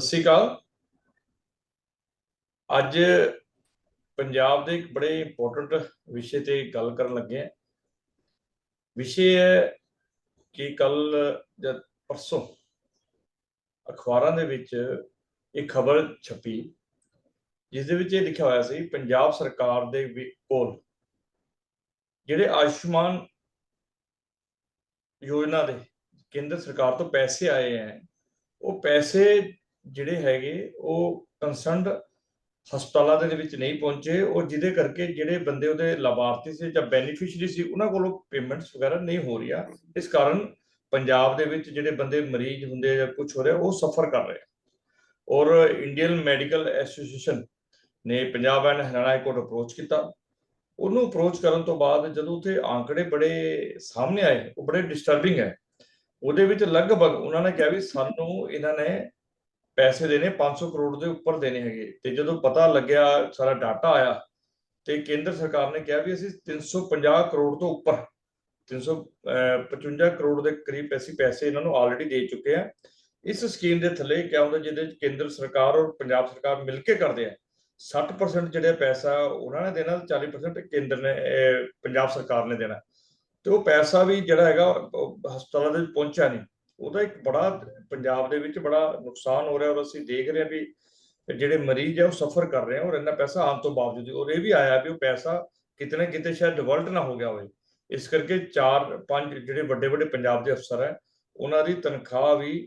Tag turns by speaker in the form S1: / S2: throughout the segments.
S1: ਸਤਿ ਸ਼੍ਰੀ ਅਕਾਲ। ਅੱਜ ਪੰਜਾਬ ਦੇ ਇੱਕ ਬੜੇ ਇੰਪੋਰਟੈਂਟ ਵਿਸ਼ੇ ਤੇ ਗੱਲ ਕਰਨ ਲੱਗੇ ਹਾਂ। ਵਿਸ਼ੇ ਹੈ ਕਿ ਕੱਲ ਜਦ ਪਰਸੋਂ ਅਖਬਾਰਾਂ ਦੇ ਵਿੱਚ ਇਹ ਖਬਰ ਛਪੀ, ਜਿਸ ਦੇ ਵਿੱਚ ਇਹ ਲਿਖਿਆ ਹੋਇਆ ਸੀ, ਪੰਜਾਬ ਸਰਕਾਰ ਦੇ ਵੀ- ਕੋਲ ਜਿਹੜੇ ਆਯੁਸ਼ਮਾਨ ਯੋਜਨਾ ਦੇ ਕੇਂਦਰ ਸਰਕਾਰ ਤੋਂ ਪੈਸੇ ਆਏ ਹੈ, ਉਹ ਪੈਸੇ ਜਿਹੜੇ ਹੈਗੇ, ਉਹ ਕੰਸਰਨਡ ਹਸਪਤਾਲਾਂ ਦੇ ਵਿੱਚ ਨਹੀਂ ਪਹੁੰਚੇ, ਉਹ ਜਿਹਦੇ ਕਰਕੇ ਜਿਹੜੇ ਬੰਦੇ ਉਹਦੇ ਲਾਭਾਰਥੀ ਸੀ ਜਾਂ ਬੈਨੀਫੀਸ਼ੀਅਰੀ ਸੀ, ਉਹਨਾਂ ਕੋਲੋਂ ਪੇਮੈਂਟਸ ਵਗੈਰਾ ਨਹੀਂ ਹੋ ਰਹੀਆਂ। ਇਸ ਕਾਰਨ ਪੰਜਾਬ ਦੇ ਵਿੱਚ ਜਿਹੜੇ ਬੰਦੇ ਮਰੀਜ਼ ਹੁੰਦੇ ਜਾਂ ਕੁਝ ਹੋ ਰਿਹਾ, ਉਹ ਸਫਰ ਕਰ ਰਹੇ। ਔਰ ਇੰਡੀਅਨ ਮੈਡੀਕਲ ਐਸੋਸੀਏਸ਼ਨ ਨੇ Punjab and Haryana high court approach ਕੀਤਾ। ਉਹਨੂੰ ਅਪਰੋਚ ਕਰਨ ਤੋਂ ਬਾਅਦ ਜਦੋਂ ਉੱਥੇ ਆંકੜੇ ਬੜੇ ਸਾਹਮਣੇ ਆਏ, ਉਹ ਬੜੇ ਡਿਸਟਰਬਿੰਗ ਹੈ। ਉਹਦੇ ਵਿੱਚ ਲਗਭਗ ਉਹਨਾਂ ਨੇ ਕਿਹਾ ਵੀ ਸਾਨੂੰ ਇਹਨਾਂ ਨੇ ਪੈਸੇ ਦੇਣੇ 500 ਕਰੋੜ ਦੇ ਉੱਪਰ ਦੇਣੇ ਹੈਗੇ। ਤੇ ਜਦੋਂ ਪਤਾ ਲੱਗਿਆ, ਸਾਰਾ ਡਾਟਾ ਆਇਆ, ਤੇ ਕੇਂਦਰ ਸਰਕਾਰ ਨੇ ਕਿਹਾ ਵੀ ਅਸੀਂ 350 ਕਰੋੜ ਤੋਂ ਉੱਪਰ 355 ਕਰੋੜ ਦੇ ਕਰੀਬ ਅਸੀਂ ਪੈਸੇ ਇਹਨਾਂ ਨੂੰ ਆਲਰੇਡੀ ਦੇ ਚੁੱਕੇ ਆ ਇਸ ਸਕੀਮ ਦੇ ਥੱਲੇ ਕਿਆ ਹੁੰਦਾ, ਜਿਹਦੇ ਵਿੱਚ ਕੇਂਦਰ ਸਰਕਾਰ ਔਰ ਪੰਜਾਬ ਸਰਕਾਰ ਮਿਲ ਕੇ ਕਰਦੇ ਆ। 60% ਜਿਹੜਾ ਪੈਸਾ ਉਹਨਾਂ ਨੇ ਦੇਣਾ ਤੇ 40% ਕੇਂਦਰ ਨੇ ਪੰਜਾਬ ਸਰਕਾਰ ਨੇ ਦੇਣਾ। ਤੇ ਉਹ ਪੈਸਾ ਵੀ ਜਿਹੜਾ ਹੈਗਾ ਹਸਪਤਾਲਾਂ ਦੇ ਵਿੱਚ ਪਹੁੰਚਿਆ ਨਹੀਂ। ਉਹਦਾ ਇੱਕ ਬੜਾ ਪੰਜਾਬ ਦੇ ਵਿੱਚ ਬੜਾ ਨੁਕਸਾਨ ਹੋ ਰਿਹਾ ਔਰ ਅਸੀਂ ਦੇਖ ਰਹੇ ਹਾਂ ਵੀ ਜਿਹੜੇ ਮਰੀਜ਼ ਹੈ ਉਹ ਸਫਰ ਕਰ ਰਹੇ ਆ ਔਰ ਇੰਨਾ ਪੈਸਾ ਆਉਣ ਤੋਂ ਬਾਵਜੂਦ ਔਰ ਇਹ ਵੀ ਆਇਆ ਵੀ ਉਹ ਪੈਸਾ ਕਿਤੇ ਨਾ ਕਿਤੇ ਸ਼ਾਇਦ ਡਿਵਲਟ ਨਾ ਹੋ ਗਿਆ ਹੋਵੇ। ਇਸ ਕਰਕੇ ਚਾਰ ਪੰਜ ਜਿਹੜੇ ਵੱਡੇ ਵੱਡੇ ਪੰਜਾਬ ਦੇ ਅਫਸਰ ਹੈ ਉਹਨਾਂ ਦੀ ਤਨਖਾਹ ਵੀ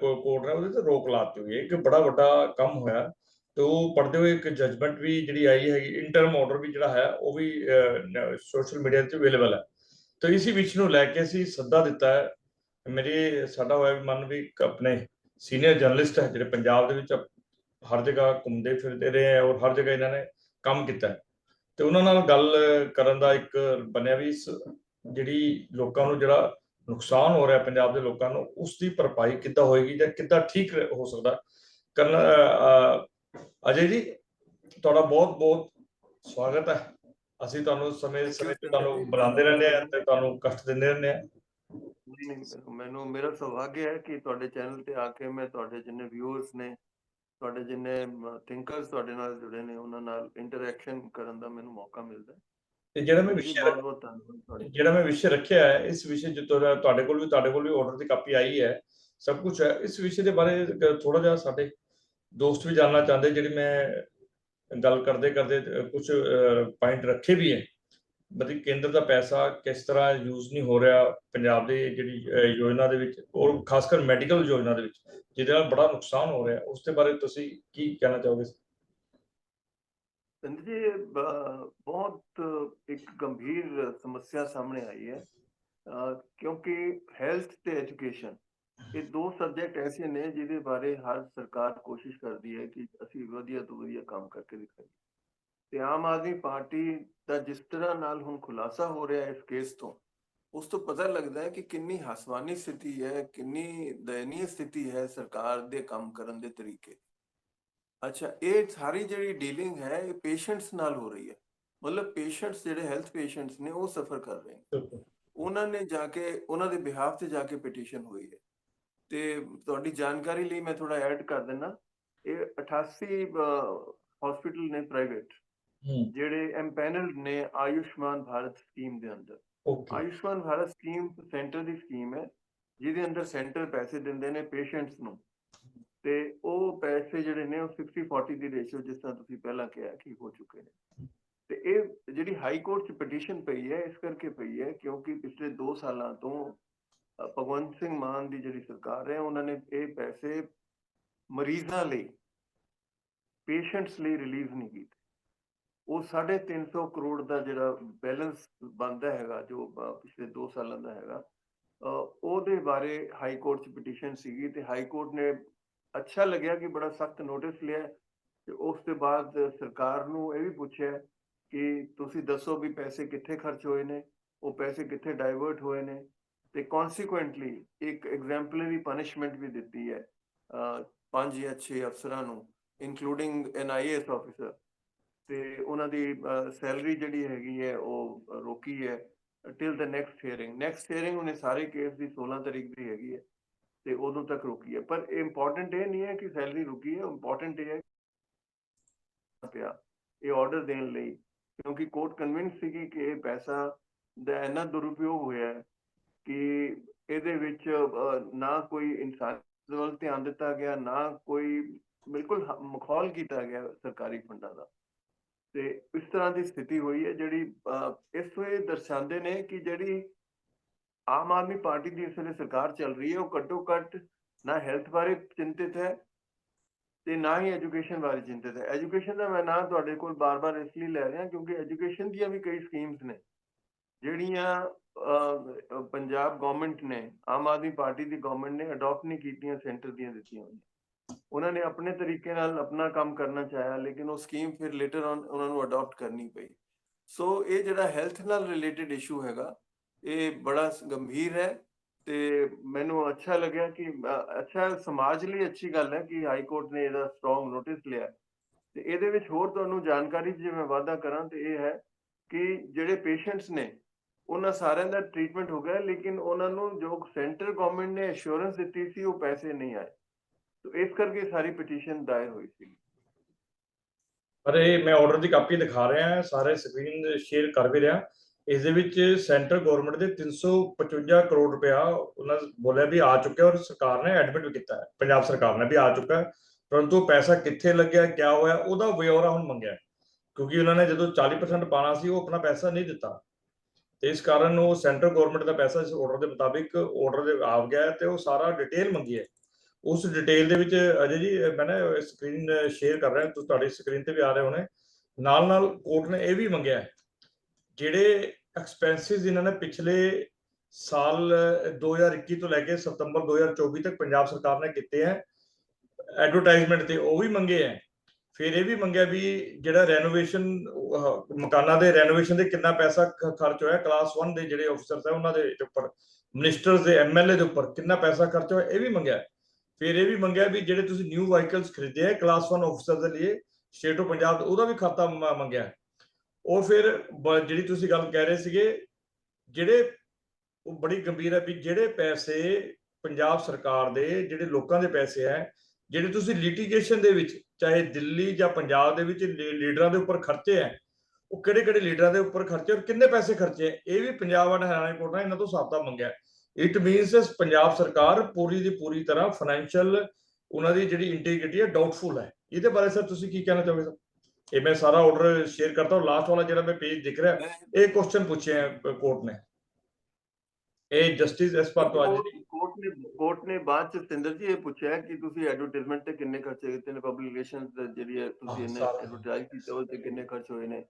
S1: ਕੋਰਟ ਨੇ ਉਹਦੇ ਤੇ ਰੋਕ ਲਾਤੀ ਹੋਈ ਹੈ। ਇੱਕ ਬੜਾ ਵੱਡਾ ਕੰਮ ਹੋਇਆ ਤੇ ਉਹ ਪੜਦੇ ਹੋਏ ਇੱਕ ਜਜਮੈਂਟ ਵੀ ਜਿਹੜੀ ਆਈ ਹੈਗੀ ਇੰਟਰਮ ਆਰਡਰ ਵੀ ਜਿਹੜਾ ਹੈ, ਉਹ ਵੀ ਸੋਸ਼ਲ ਮੀਡੀਆ ਤੇ ਅਵੇਲੇਬਲ ਹੈ। ਤਾਂ ਇਸੇ ਵਿਸ਼ੇ ਨੂੰ ਲੈ ਕੇ ਅਸੀਂ ਸੱਦਾ ਦਿੱਤਾ ਹੈ ਮੇਰੇ ਸਾਡਾ ਹੋਇਆ ਵੀ ਮਨ ਵੀ ਇੱਕ ਆਪਣੇ ਸੀਨੀਅਰ ਜਰਨਲਿਸਟ ਹੈ ਜਿਹੜੇ ਪੰਜਾਬ ਦੇ ਵਿੱਚ ਹਰ ਜਗ੍ਹਾ ਘੁੰਮਦੇ ਫਿਰਦੇ ਰਹੇ ਹੈ ਔਰ ਹਰ ਜਗ੍ਹਾ ਇਹਨਾਂ ਨੇ ਕੰਮ ਕੀਤਾ ਤੇ ਉਹਨਾਂ ਨਾਲ ਗੱਲ ਕਰਨ ਦਾ ਇੱਕ ਬਣਿਆ ਵੀ ਜਿਹੜੀ ਲੋਕਾਂ ਨੂੰ ਜਿਹੜਾ ਨੁਕਸਾਨ ਹੋ ਰਿਹਾ ਪੰਜਾਬ ਦੇ ਲੋਕਾਂ ਨੂੰ ਉਸ ਦੀ ਭਰਪਾਈ ਕਿੱਦਾਂ ਹੋਏਗੀ ਜਾਂ ਕਿੱਦਾਂ ਠੀਕ ਹੋ ਸਕਦਾ ਕਰਨ ਅਜੇ ਜੀ, ਤੁਹਾਡਾ ਬਹੁਤ ਬਹੁਤ ਸਵਾਗਤ ਹੈ। ਅਸੀਂ ਤੁਹਾਨੂੰ ਸਮੇਂ ਸਮੇਂ ਤੇ ਤੁਹਾਨੂੰ ਬੁਲਾਉਂਦੇ ਰਹਿੰਦੇ ਆ ਤੇ ਤੁਹਾਨੂੰ ਕਸ਼ਟ ਦਿੰਦੇ ਰਹਿੰਦੇ ਆ
S2: ਮੈਨੂੰ ਮੇਰਾ ਸੁਭਾਗਿਆ ਹੈ ਕਿ ਤੁਹਾਡੇ ਚੈਨਲ ਤੇ ਆ ਕੇ ਮੈਂ ਤੁਹਾਡੇ ਜਿੰਨੇ ਵਿਊਅਰਸ ਨੇ ਤੁਹਾਡੇ ਜਿੰਨੇ ਥਿੰਕਰਸ ਤੁਹਾਡੇ ਨਾਲ ਜੁੜੇ ਨੇ ਉਹਨਾਂ ਨਾਲ ਇੰਟਰੈਕਸ਼ਨ ਕਰਨ ਦਾ ਮੈਨੂੰ ਮੌਕਾ ਮਿਲਦਾ ਹੈ।
S1: ਤੇ ਜਿਹੜਾ ਮੈਂ
S2: ਜੀ
S1: ਵਿਸ਼ੇ ਜਿਹੜਾ ਮੈਂ ਵਿਸ਼ੇ ਰੱਖਿਆ ਹੈ ਇਸ ਵਿਸ਼ੇ ਜਿੱਤੋਂ ਤੁਹਾਡੇ ਕੋਲ ਵੀ ਤੁਹਾਡੇ ਕੋਲ ਵੀ ਆਰਡਰ ਦੀ ਕਾਪੀ ਆਈ ਹੈ ਸਭ ਕੁਝ ਹੈ ਇਸ ਵਿਸ਼ੇ ਦੇ ਬਾਰੇ ਥੋੜਾ ਜਿਹਾ ਸਾਡੇ ਦੋਸਤ ਵੀ ਜਾਨਣਾ ਚਾਹੁੰਦੇ ਜਿਹੜੀ ਮੈਂ ਗੱਲ ਕਰਦੇ ਕਰਦੇ ਕੁਝ ਪੁਆਇੰਟ ਰੱਖੇ ਵੀ ਹੈ। ਮਤਲਬ ਕੇਂਦਰ ਦਾ ਪੈਸਾ ਕਿਸ ਤਰ੍ਹਾਂ ਯੂਜ਼ ਨਹੀਂ ਹੋ ਰਿਹਾ ਪੰਜਾਬ ਦੀ ਜਿਹੜੀ ਯੋਜਨਾ ਦੇ ਵਿੱਚ ਔਰ ਖਾਸ ਕਰ ਮੈਡੀਕਲ ਯੋਜਨਾ ਦੇ ਵਿੱਚ, ਜਿਹਦੇ ਨਾਲ ਬੜਾ ਨੁਕਸਾਨ ਹੋ ਰਿਹਾ। ਉਸ ਦੇ ਬਾਰੇ ਤੁਸੀਂ ਕੀ ਕਹਿਣਾ ਚਾਹੋਗੇ?
S2: ਸਿੰਧ ਜੀ ਬਹੁਤ ਇੱਕ ਗੰਭੀਰ ਸਮੱਸਿਆ ਸਾਹਮਣੇ ਆਈ ਹੈ। ਕਿਉਂਕਿ ਹੈਲਥ ਤੇ ਐਜੂਕੇਸ਼ਨ ਇਹ ਦੋ ਸਬਜੈਕਟ ਐਸੇ ਨੇ ਜਿਹਦੇ ਬਾਰੇ ਹਰ ਸਰਕਾਰ ਕੋਸ਼ਿਸ਼ ਕਰਦੀ ਹੈ ਕਿ ਅਸੀਂ ਵਧੀਆ ਤੋਂ ਵਧੀਆ ਕੰਮ ਕਰਕੇ ਦਿਖਾਈਏ। ਤੇ ਆਮ ਆਦਮੀ ਪਾਰਟੀ ਦਾ ਜਿਸ ਤਰ੍ਹਾਂ ਨਾਲ ਹੁਣ ਖੁਲਾਸਾ ਹੋ ਰਿਹਾ ਹੈ ਇਸ ਕੇਸ ਤੋਂ ਉਸ ਤੋਂ ਪਤਾ ਲੱਗਦਾ ਹੈ ਕਿ ਕਿੰਨੀ ਹਸਵਾਨੀ ਸਥਿਤੀ ਹੈ ਕਿੰਨੀ ਦਇਨੀय ਸਥਿਤੀ ਹੈ ਸਰਕਾਰ ਦੇ ਕੰਮ ਕਰਨ ਦੇ ਤਰੀਕੇ। ਅੱਛਾ ਇਹ ਸਾਰੀ ਜਿਹੜੀ ਡੀਲਿੰਗ ਹੈ ਇਹ ਪੇਸ਼ੈਂਟਸ ਨਾਲ ਹੋ ਰਹੀ ਹੈ। ਮਤਲਬ ਪੇਸ਼ੈਂਟਸ ਜਿਹੜੇ ਹੈਲਥ ਪੇਸ਼ੈਂਟਸ ਨੇ ਉਹ ਸਫਰ ਕਰ ਰਹੇ ਨੇ। ਉਹਨਾਂ ਨੇ ਜਾ ਕੇ ਉਹਨਾਂ ਦੇ ਬਿਹਾਫ ਤੇ ਜਾ ਕੇ ਪਟੀਸ਼ਨ ਹੋਈ ਹੈ। ਤੇ ਤੁਹਾਡੀ ਜਾਣਕਾਰੀ ਲਈ ਮੈਂ ਥੋੜਾ ਐਡ ਕਰ ਦਿੰਨਾ ਇਹ 88 ਹਸਪੀਟਲ ਨੇ ਪ੍ਰਾਈਵੇਟ ਜਿਹੜੇ ਐਮਪੈਨਲਡ ਨੇ ਆਯੁਸ਼ਮਾਨ ਭਾਰਤ ਸਕੀਮ ਦੇ ਅੰਦਰ। ਆਯੁਸ਼ਮਾਨ ਭਾਰਤ ਸਕੀਮ ਸੈਂਟਰ ਦੀ ਸਕੀਮ ਹੈ ਜਿਹਦੇ ਅੰਦਰ ਸੈਂਟਰ ਪੈਸੇ ਦਿੰਦੇ ਨੇ ਪੇਸ਼ੈਂਟਸ ਨੂੰ। ਤੇ ਉਹ ਪੈਸੇ ਜਿਹੜੇ ਨੇ ਉਹ 60 40 ਦੀ ਰੇਸ਼ੋ ਜਿਸ ਤਰ੍ਹਾਂ ਤੁਸੀਂ ਪਹਿਲਾਂ ਕਿਹਾ ਕਿ ਹੋ ਚੁੱਕੇ ਨੇ। ਤੇ ਇਹ ਜਿਹੜੀ ਹਾਈ ਕੋਰਟ 'ਚ ਪਟੀਸ਼ਨ ਪਈ ਹੈ ਇਸ ਕਰਕੇ ਪਈ ਹੈ ਕਿਉਂਕਿ ਪਿਛਲੇ 2 ਸਾਲਾਂ ਤੋਂ ਭਗਵੰਤ ਸਿੰਘ ਮਾਨ ਦੀ ਜਿਹੜੀ ਸਰਕਾਰ ਹੈ ਉਹਨਾਂ ਨੇ ਇਹ ਪੈਸੇ ਮਰੀਜ਼ਾਂ ਲਈ ਪੇਸ਼ੈਂਟਸ ਲਈ ਰਿਲੀਜ਼ ਨਹੀਂ ਕੀਤੇ। ਉਹ 350 ਕਰੋੜ ਦਾ ਜਿਹੜਾ ਬੈਲੈਂਸ ਬਣਦਾ ਹੈਗਾ, ਜੋ ਪਿਛਲੇ 2 ਸਾਲਾਂ ਦਾ ਹੈਗਾ ਉਹਦੇ ਬਾਰੇ ਹਾਈ ਕੋਰਟ 'ਚ ਪਟੀਸ਼ਨ ਸੀਗੀ ਤੇ ਹਾਈ ਕੋਰਟ ਨੇ ਅੱਛਾ ਲੱਗਿਆ ਕਿ ਬੜਾ ਸਖਤ ਨੋਟਿਸ ਲਿਆ ਤੇ ਉਸ ਤੋਂ ਬਾਅਦ ਸਰਕਾਰ ਨੂੰ ਇਹ ਵੀ ਪੁੱਛਿਆ ਕਿ ਤੁਸੀਂ ਦੱਸੋ ਵੀ ਪੈਸੇ ਕਿੱਥੇ ਖਰਚ ਹੋਏ ਨੇ, ਉਹ ਪੈਸੇ ਕਿੱਥੇ ਡਾਈਵਰਟ ਹੋਏ ਨੇ ਤੇ ਕਨਸੀਕੁਐਂਟਲੀ ਇੱਕ ਐਗਜ਼ੈਂਪਲਰੀ ਪਨਿਸ਼ਮੈਂਟ ਵੀ ਦਿੱਤੀ ਹੈ ਪੰਜ ਜਾਂ 6 ਅਫਸਰਾਂ ਨੂੰ ਇਨਕਲੂਡਿੰਗ ਐਨ ਆਈਏਐਸ ਆਫੀਸਰ ਤੇ ਉਹਨਾਂ ਦੀ ਸੈਲਰੀ ਜਿਹੜੀ ਹੈਗੀ ਹੈ, ਉਹ ਰੋਕੀ ਹੈ till the next hearing next hearing ਉਹਨੇ ਸਾਰੇ ਕੇਸ ਦੀ 16 ਤਰੀਕ ਦੀ ਹੈਗੀ ਹੈ ਤੇ ਉਦੋਂ ਤੱਕ ਰੁਕੀ ਹੈ। ਪਰ ਇੰਪੋਰਟੈਂਟ ਇਹ ਨਹੀਂ ਹੈ ਕਿ ਸੈਲਰੀ ਰੁਕੀ ਹੈ ਇੰਪੋਰਟੈਂਟ ਇਹ ਹੈ ਪਿਆ, ਇਹ ਆਰਡਰ ਦੇਣ ਲਈ, ਕਿਉਂਕਿ ਕੋਰਟ ਕਨਵਿੰਸ ਸੀਗੀ ਕਿ ਇਹ ਪੈਸਾ ਦਾ ਇੰਨਾ ਦੁਰਉਪਯੋਗ ਹੋਇਆ ਕਿ ਇਹਦੇ ਵਿੱਚ ਨਾ ਕੋਈ ਇਨਸਾਨ ਵੱਲ ਧਿਆਨ ਦਿੱਤਾ ਗਿਆ, ਨਾ ਕੋਈ ਬਿਲਕੁਲ ਮਖੌਲ ਕੀਤਾ ਗਿਆ ਸਰਕਾਰੀ ਫੰਡਾਂ ਦਾ। ਤੇ ਇਸ ਤਰ੍ਹਾਂ ਦੀ ਸਥਿਤੀ ਹੋਈ ਹੈ ਜਿਹੜੀ ਇਸ ਤੋਂ ਇਹ ਦਰਸਾਉਂਦੇ ਨੇ ਕਿ ਜਿਹੜੀ ਆਮ ਆਦਮੀ ਪਾਰਟੀ ਦੀ ਇਸ ਵੇਲੇ ਸਰਕਾਰ ਚੱਲ ਰਹੀ ਹੈ, ਉਹ ਘੱਟੋ ਘੱਟ ਨਾ ਹੈਲਥ ਬਾਰੇ ਚਿੰਤਿਤ ਹੈ ਤੇ ਨਾ ਹੀ ਐਜੂਕੇਸ਼ਨ ਬਾਰੇ ਚਿੰਤਿਤ ਹੈ। ਐਜੂਕੇਸ਼ਨ ਦਾ ਮੈਂ ਨਾਂ ਤੁਹਾਡੇ ਕੋਲ ਬਾਰ-ਬਾਰ ਇਸ ਲਈ ਲੈ ਰਿਹਾ ਕਿਉਂਕਿ ਐਜੂਕੇਸ਼ਨ ਦੀਆਂ ਵੀ ਕਈ ਸਕੀਮਸ ਨੇ, ਜਿਹੜੀਆਂ ਪੰਜਾਬ ਗਵਰਨਮੈਂਟ ਨੇ, ਆਮ ਆਦਮੀ ਪਾਰਟੀ ਦੀ ਗਵਰਨਮੈਂਟ ਨੇ ਅਡਾਪਟ ਨਹੀਂ ਕੀਤੀਆਂ ਸੈਂਟਰ ਦੀਆਂ ਦਿੱਤੀਆਂ ਹੋਈਆਂ। ਉਹਨਾਂ ਨੇ ਆਪਣੇ ਤਰੀਕੇ ਨਾਲ ਆਪਣਾ ਕੰਮ ਕਰਨਾ ਚਾਹਿਆ, ਲੇਕਿਨ ਉਹ ਸਕੀਮ ਫਿਰ ਲੇਟਰ ਔਨ ਉਹਨਾਂ ਨੂੰ ਅਡਾਪਟ ਕਰਨੀ ਪਈ। ਸੋ ਇਹ ਜਿਹੜਾ ਹੈਲਥ ਨਾਲ ਰਿਲੇਟਡ ਇਸ਼ੂ ਹੈਗਾ, ਇਹ ਬੜਾ ਗੰਭੀਰ ਹੈ ਤੇ ਮੈਨੂੰ ਅੱਛਾ ਲੱਗਿਆ ਕਿ ਅੱਛਾ ਸਮਾਜ ਲਈ ਅੱਛੀ ਗੱਲ ਹੈ ਕਿ ਹਾਈ ਕੋਰਟ ਨੇ ਇਹਦਾ ਸਟਰੋਂਗ ਨੋਟਿਸ ਲਿਆ। ਤੇ ਇਹਦੇ ਵਿੱਚ ਹੋਰ ਤੁਹਾਨੂੰ ਜਾਣਕਾਰੀ 'ਚ ਜੇ ਮੈਂ ਵਾਅਦਾ ਕਰਾਂ ਤੇ ਇਹ ਹੈ ਕਿ ਜਿਹੜੇ ਪੇਸ਼ੈਂਟਸ ਨੇ, ਉਹਨਾਂ ਸਾਰਿਆਂ ਦਾ ਟ੍ਰੀਟਮੈਂਟ ਹੋ ਗਿਆ, ਲੇਕਿਨ ਉਹਨਾਂ ਨੂੰ ਜੋ ਸੈਂਟਰ ਗਵਰਨਮੈਂਟ ਨੇ ਅਸ਼ੋਰੈਂਸ ਦਿੱਤੀ ਸੀ, ਉਹ ਪੈਸੇ ਨਹੀਂ ਆਏ। ਤੋ ਇਸ ਕਰਕੇ ਸਾਰੀ ਪਟੀਸ਼ਨ ਦਾਇਰ ਹੋਈ ਸੀ।
S1: ਪਰ ਇਹ ਮੈਂ ਆਰਡਰ ਦੀ ਕਾਪੀ ਦਿਖਾ ਰਿਹਾ, ਸਾਰੇ ਸਕਰੀਨ ਸ਼ੇਅਰ ਕਰ ਵੀ ਰਿਹਾ। ਇਸ ਦੇ ਵਿੱਚ ਸੈਂਟਰ ਗਵਰਨਮੈਂਟ ਦੇ 355 ਕਰੋੜ ਰੁਪਇਆ ਉਹਨਾਂ ਬੋਲਿਆ ਵੀ ਆ ਚੁੱਕਿਆ ਔਰ ਸਰਕਾਰ ਨੇ ਐਡਮਿਟ ਵੀ ਕੀਤਾ ਹੈ। ਪੰਜਾਬ ਸਰਕਾਰ ਨੇ ਵੀ ਆ ਚੁੱਕਾ ਹੈ। ਪਰੰਤੂ ਪੈਸਾ ਕਿੱਥੇ ਲੱਗਿਆ, ਕਿਆ ਹੋਇਆ, ਉਹਦਾ ਵਿਵਰਾ ਹੁਣ ਮੰਗਿਆ ਕਿਉਂਕਿ ਉਹਨਾਂ ਨੇ ਜਦੋਂ 40% ਪਾਣਾ ਸੀ, ਉਹ ਆਪਣਾ ਪੈਸਾ ਨਹੀਂ ਦਿੱਤਾ। ਤੇ ਇਸ ਕਾਰਨ ਉਹ ਸੈਂਟਰ ਗਵਰਨਮੈਂਟ ਦਾ ਪੈਸਾ ਇਸ ਆਰਡਰ ਦੇ ਮੁਤਾਬਿਕ ਆਰਡਰ ਦੇ ਆ ਗਿਆ ਤੇ ਉਹ ਸਾਰਾ ਡਿਟੇਲ ਮੰਗੀ ਹੈ। ਉਸ ਡਿਟੇਲ ਦੇ ਵਿੱਚ ਅਜੇ ਜੀ ਮੈਂ ਨਾ ਸਕਰੀਨ ਸ਼ੇਅਰ ਕਰ ਰਿਹਾ ਤੁਸੀਂ ਤੁਹਾਡੀ ਸਕਰੀਨ ਤੇ ਵੀ ਆ ਰਹੇ ਹੋਣੇ ਨਾਲ ਨਾਲ ਕੋਰਟ ਨੇ ਇਹ ਵੀ ਮੰਗਿਆ ਜਿਹੜੇ ਐਕਸਪੈਂਸਿਸ ਇਹਨਾਂ ਨੇ ਪਿਛਲੇ ਸਾਲ 2021 ਤੋਂ ਲੈ ਕੇ ਸਤੰਬਰ 2024 ਤੱਕ ਪੰਜਾਬ ਸਰਕਾਰ ਨੇ ਕੀਤੇ ਹੈ ਐਡਵਰਟਾਈਜ਼ਮੈਂਟ ਤੇ ਉਹ ਵੀ ਮੰਗੇ ਹੈ। ਫਿਰ ਇਹ ਵੀ ਮੰਗਿਆ ਵੀ ਜਿਹੜਾ ਰੈਨੋਵੇਸ਼ਨ ਮਕਾਨਾਂ ਦੇ ਰੈਨੋਵੇਸ਼ਨ ਦੇ ਕਿੰਨਾ ਪੈਸਾ ਖਰਚ ਹੋਇਆ ਕਲਾਸ 1 ਦੇ ਜਿਹੜੇ ਅਫਸਰ ਹੈ, ਉਹਨਾਂ ਦੇ ਉੱਪਰ ਮਿਨਿਸਟਰਸ ਦੇ ਐਮਐਲਏ ਦੇ ਉੱਪਰ ਕਿੰਨਾ ਪੈਸਾ ਖਰਚ ਹੋਇਆ, ਇਹ ਵੀ ਮੰਗਿਆ ਫਿਰ ਇਹ ਵੀ ਮੰਗਿਆ ਵੀ ਜਿਹੜੇ ਤੁਸੀਂ ਨਿਊ ਵਾਹੀਕਲਸ ਖਰੀਦੇ ਹੈ ਕਲਾਸ 1 ਅਫਸਰ ਦੇ ਲਈ ਸਟੇਟ ਆਫ ਪੰਜਾਬ ਉਹਦਾ ਵੀ ਖਾਤਾ ਮੰਗਿਆ। ਉਹ ਫਿਰ ਬ- ਜਿਹੜੀ ਤੁਸੀਂ ਗੱਲ ਕਹਿ ਰਹੇ ਸੀਗੇ, ਜਿਹੜੇ ਉਹ ਬੜੀ ਗੰਭੀਰ ਹੈ ਵੀ ਜਿਹੜੇ ਪੈਸੇ ਪੰਜਾਬ ਸਰਕਾਰ ਦੇ, ਜਿਹੜੇ ਲੋਕਾਂ ਦੇ ਪੈਸੇ ਹੈ, ਜਿਹੜੇ ਤੁਸੀਂ ਲਿਟੀਗੇਸ਼ਨ ਦੇ ਵਿੱਚ, ਚਾਹੇ ਦਿੱਲੀ ਜਾਂ ਪੰਜਾਬ ਦੇ ਵਿੱਚ ਲੀਡਰਾਂ ਦੇ ਉੱਪਰ ਖਰਚੇ ਹੈ, ਉਹ ਕਿਹੜੇ ਕਿਹੜੇ ਲੀਡਰਾਂ ਦੇ ਉੱਪਰ ਖਰਚੇ ਔਰ ਕਿੰਨੇ ਪੈਸੇ ਖਰਚੇ ਹੈ, ਇਹ ਵੀ ਪੰਜਾਬ ਐਂਡ ਹਰਿਆਣਾ ਕੋਰਟ ਨੇ, ਇਹਨਾਂ ਤੋਂ ਸਾਬਤਾ ਮੰਗਿਆ। ਇਟ ਮੀਨਸ ਪੰਜਾਬ ਸਰਕਾਰ ਪੂਰੀ ਦੀ ਪੂਰੀ ਤਰ੍ਹਾਂ ਫਾਈਨੈਂਸ਼ੀਅਲ ਉਹਨਾਂ ਦੀ ਜਿਹੜੀ ਇੰਟੀਗ੍ਰਿਟੀ ਹੈ ਡਾਊਟਫੁਲ ਹੈ। ਇਹਦੇ ਬਾਰੇ ਸਰ ਤੁਸੀਂ ਕੀ ਕਹਿਣਾ ਚਾਹੋਗੇ ਸਰ ਇਹ ਮੈਂ ਸਾਰਾ ਆਰਡਰ ਸ਼ੇਅਰ ਕਰਤਾ ਹਾਂ ਲਾਸਟ ਵਾਲਾ ਜਿਹੜਾ ਮੈਂ ਪੇਜ ਦਿਖ ਰਿਹਾ ਇਹ ਕੁਐਸਚਨ ਪੁੱਛੇ ਹੈ ਕੋਰਟ ਨੇ। ਇਹ ਜਸਟਿਸ ਐਸ ਪਰ ਤੋਂ ਅੱਜ
S2: ਕੋਰਟ ਨੇ ਕੋਰਟ ਨੇ ਬਾਅਦ ਚ ਸਤਿੰਦਰ ਜੀ ਇਹ ਪੁੱਛਿਆ ਕਿ ਤੁਸੀਂ ਐਡਵਰਟਾਈਜ਼ਮੈਂਟ ਤੇ ਕਿੰਨੇ ਖਰਚੇ ਕੀਤੇ ਨੇ ਪਬਲਿਕ ਰਿਲੇਸ਼ਨਸ ਜਿਹੜੀ ਹੈ ਤੁਸੀਂ ਇਹਨੇ। ਐਡਵਰਟਾਈਜ਼ ਕੀਤਾ ਉਹ ਤੇ ਕਿੰਨੇ ਖਰਚ ਹੋਏ ਨੇ?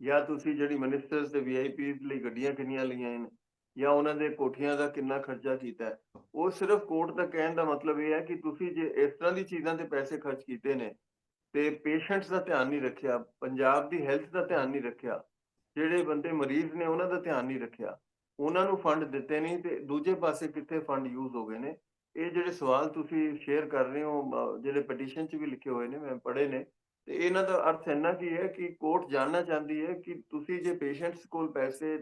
S2: ਜਾਂ ਤੁਸੀਂ ਜਿਹੜੀ ਮਿਨਿਸਟਰਸ ਤੇ ਵੀਆਈਪੀਸ ਲਈ ਗੱਡੀਆਂ ਕਿੰਨੀਆਂ ਲਈਆਂ ਨੇ? ਜਾਂ ਉਹਨਾਂ ਦੇ ਕੋਠੀਆਂ ਦਾ ਕਿੰਨਾ ਖਰਚਾ ਕੀਤਾ ਹੈ। ਉਹ ਸਿਰਫ ਕੋਰਟ ਦਾ ਕਹਿਣ ਦਾ ਮਤਲਬ ਇਹ ਹੈ ਕਿ ਤੁਸੀਂ ਜੇ ਇਸ ਤਰ੍ਹਾਂ ਦੀ ਚੀਜ਼ਾਂ ਤੇ ਪੈਸੇ ਖਰਚ ਕੀਤੇ ਨੇ ਤੇ ਪੇਸ਼ੈਂਟਸ ਦਾ ਧਿਆਨ ਨਹੀਂ ਰੱਖਿਆ, ਪੰਜਾਬ ਦੀ ਹੈਲਥ ਦਾ ਧਿਆਨ ਨਹੀਂ ਰੱਖਿਆ, ਜਿਹੜੇ ਬੰਦੇ ਮਰੀਜ਼ ਨੇ ਉਹਨਾਂ ਦਾ ਧਿਆਨ ਨਹੀਂ ਰੱਖਿਆ, ਉਹਨਾਂ ਨੂੰ ਫੰਡ ਦਿੱਤੇ ਨਹੀਂ ਤੇ ਦੂਜੇ ਪਾਸੇ ਕਿੱਥੇ ਫੰਡ ਯੂਜ਼ ਹੋ ਗਏ ਨੇ। ਇਹ ਜਿਹੜੇ ਸਵਾਲ ਤੁਸੀਂ ਸ਼ੇਅਰ ਕਰ ਰਹੇ ਹੋ ਜਿਹੜੇ ਪਟੀਸ਼ਨ 'ਚ ਵੀ ਲਿਖੇ ਹੋਏ ਨੇ, ਮੈਂ ਪੜ੍ਹੇ ਨੇ ਤੇ ਇਹਨਾਂ ਦਾ ਅਰਥ ਇੰਨਾ ਕੀ ਹੈ ਕਿ ਕੋਰਟ ਜਾਣਨਾ ਚਾਹੁੰਦੀ ਹੈ ਕਿ ਤੁਸੀਂ ਜੇ ਪੇਸ਼ੈਂਟਸ ਕੋਲ ਪੈਸੇ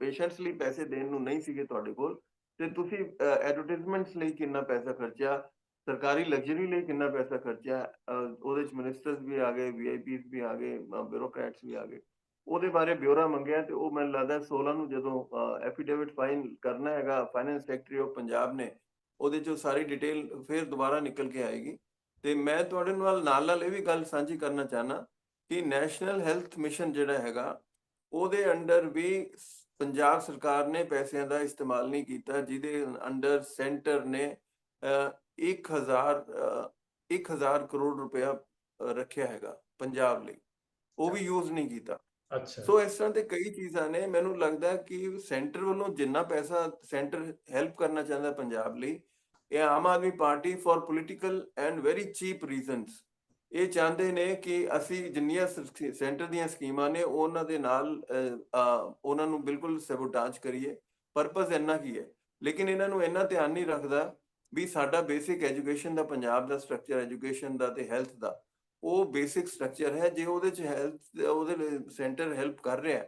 S2: ਪੇਸ਼ੈਂਟਸ ਲਈ ਪੈਸੇ ਦੇਣ ਨੂੰ ਨਹੀਂ ਸੀਗੇ ਤੁਹਾਡੇ ਕੋਲ, ਤੇ ਤੁਸੀਂ ਐਡਵਰਟਾਈਜ਼ਮੈਂਟਸ ਲਈ ਕਿੰਨਾ ਪੈਸਾ ਖਰਚਿਆ, ਸਰਕਾਰੀ ਲਗਜ਼ਰੀ ਲਈ ਕਿੰਨਾ ਪੈਸਾ ਖਰਚਿਆ ਉਹਦੇ ਚ ਮਿਨਿਸਟਰਸ ਵੀ ਆ ਗਏ ਵੀਆਈਪੀਸ ਵੀ ਆ ਗਏ ਬਿਊਰੋਕਰੈਟਸ ਵੀ ਆ ਗਏ। ਉਹਦੇ ਬਾਰੇ ਬਿਊਰਾ ਮੰਗਿਆ ਤੇ ਉਹ ਮੈਨੂੰ ਲੱਗਦਾ 16 ਨੂੰ ਜਦੋਂ ਐਫੀਡੇਵਿਟ ਫਾਈਲ ਕਰਨਾ ਹੈਗਾ ਫਾਈਨੈਂਸ ਸੈਕਟਰੀ ਆਫ ਪੰਜਾਬ ਨੇ, ਉਹਦੇ ਚੋਂ ਸਾਰੀ ਡਿਟੇਲ ਫਿਰ ਦੁਬਾਰਾ ਨਿਕਲ ਕੇ ਆਏਗੀ। ਤੇ ਮੈਂ ਤੁਹਾਡੇ ਨਾਲ ਨਾਲ ਨਾਲ ਇਹ ਵੀ ਗੱਲ ਸਾਂਝੀ ਕਰਨਾ ਚਾਹਨਾ ਕਿ ਨੈਸ਼ਨਲ ਹੈਲਥ ਮਿਸ਼ਨ ਜਿਹੜਾ ਹੈਗਾ ਉਹਦੇ ਅੰਡਰ ਵੀ ਪੰਜਾਬ ਸਰਕਾਰ ਨੇ ਪੈਸਿਆਂ ਦਾ ਇਸਤੇਮਾਲ ਨਹੀਂ ਕੀਤਾ ਜਿਹਦੇ ਅੰਡਰ ਸੈਂਟਰ ਨੇ ਅਹ, 1000 ਅਹ, 1000 ਕਰੋੜ ਰੁਪਇਆ ਰੱਖਿਆ ਹੈਗਾ ਪੰਜਾਬ ਲਈ। ਉਹ ਵੀ ਯੂਜ਼ ਨਹੀਂ ਕੀਤਾ।
S1: ਅੱਛਾ।
S2: ਸੋ ਇਸ ਤਰ੍ਹਾਂ ਦੇ ਕਈ ਚੀਜ਼ਾਂ ਨੇ ਮੈਨੂੰ ਲੱਗਦਾ ਕਿ ਸੈਂਟਰ ਵੱਲੋਂ ਜਿੰਨਾ ਪੈਸਾ ਸੈਂਟਰ ਹੈਲਪ ਕਰਨਾ ਚਾਹੁੰਦਾ ਪੰਜਾਬ ਲਈ ਇਹ Aam Aadmi party for political and very cheap reasons ਇਹ ਚਾਹੁੰਦੇ ਨੇ ਕਿ ਅਸੀਂ ਜਿੰਨੀਆਂ ਸੈਂਟਰ ਦੀਆਂ ਸਕੀਮਾਂ ਨੇ, ਉਹਨਾਂ ਦੇ ਨਾਲ ਉਹਨਾਂ ਨੂੰ ਬਿਲਕੁਲ ਸੈਬੋਟਾਜ ਕਰੀਏ। ਪਰਪਸ ਇੰਨਾ ਕੀ ਹੈ। ਲੇਕਿਨ ਇਹਨਾਂ ਨੂੰ ਇੰਨਾ ਧਿਆਨ ਨਹੀਂ ਰੱਖਦਾ ਵੀ ਸਾਡਾ ਬੇਸਿਕ ਐਜੂਕੇਸ਼ਨ ਦਾ, ਪੰਜਾਬ ਦਾ ਸਟਰਕਚਰ ਐਜੂਕੇਸ਼ਨ ਦਾ ਤੇ ਹੈਲਥ ਦਾ, ਉਹ ਬੇਸਿਕ ਸਟਰਕਚਰ ਹੈ। ਜੇ ਉਹਦੇ ਚ ਹੈਲਥ ਉਹਦੇ ਲਈ ਸੈਂਟਰ ਹੈਲਪ ਕਰ ਰਿਹਾ